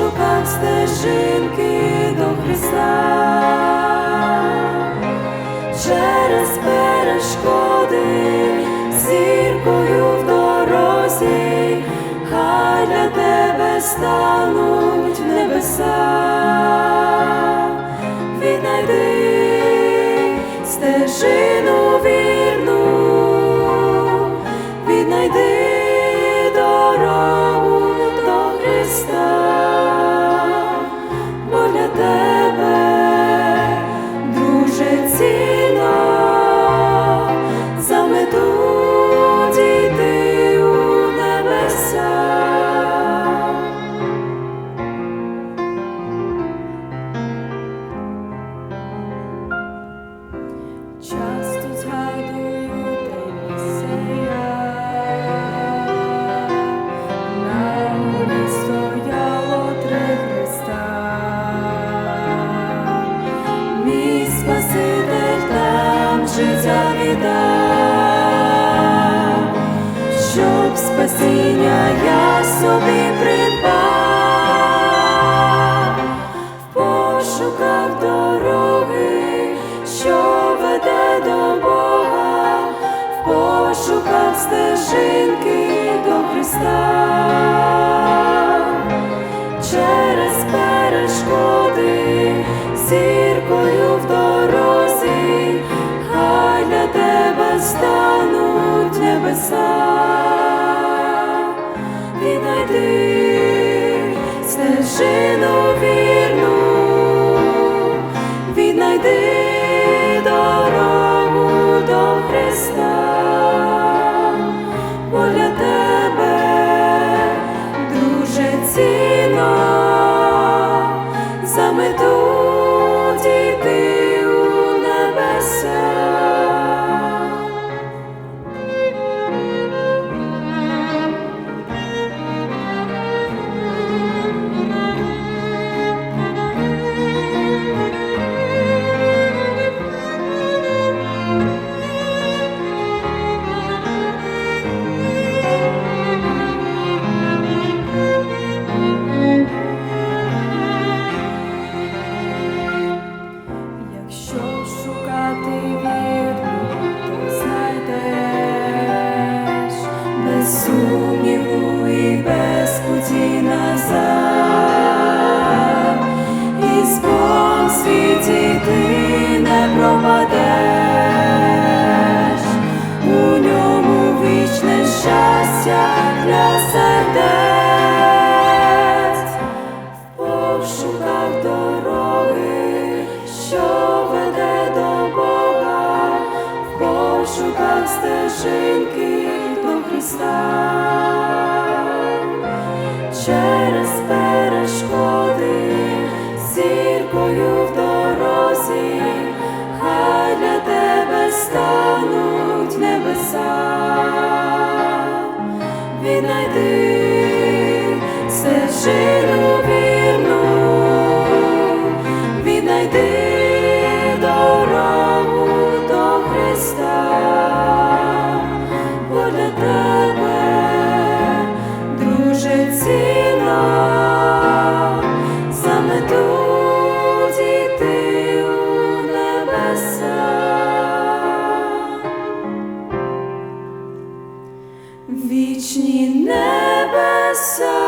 пошуках стежинки до Христа, через перешкоди, зіркою в дорозі, хай для тебе стануть небеса, життя віддав, щоб спасіння я собі придбав. В пошуках дороги, що веде до Бога, в пошуках стежинки до Христа, через перешкоди, стануть і віднайди стежинки до Христа, через перешкоди, зіркою в дорозі, хай для тебе стануть небеса. Віднайди стежину вірну, і небеса.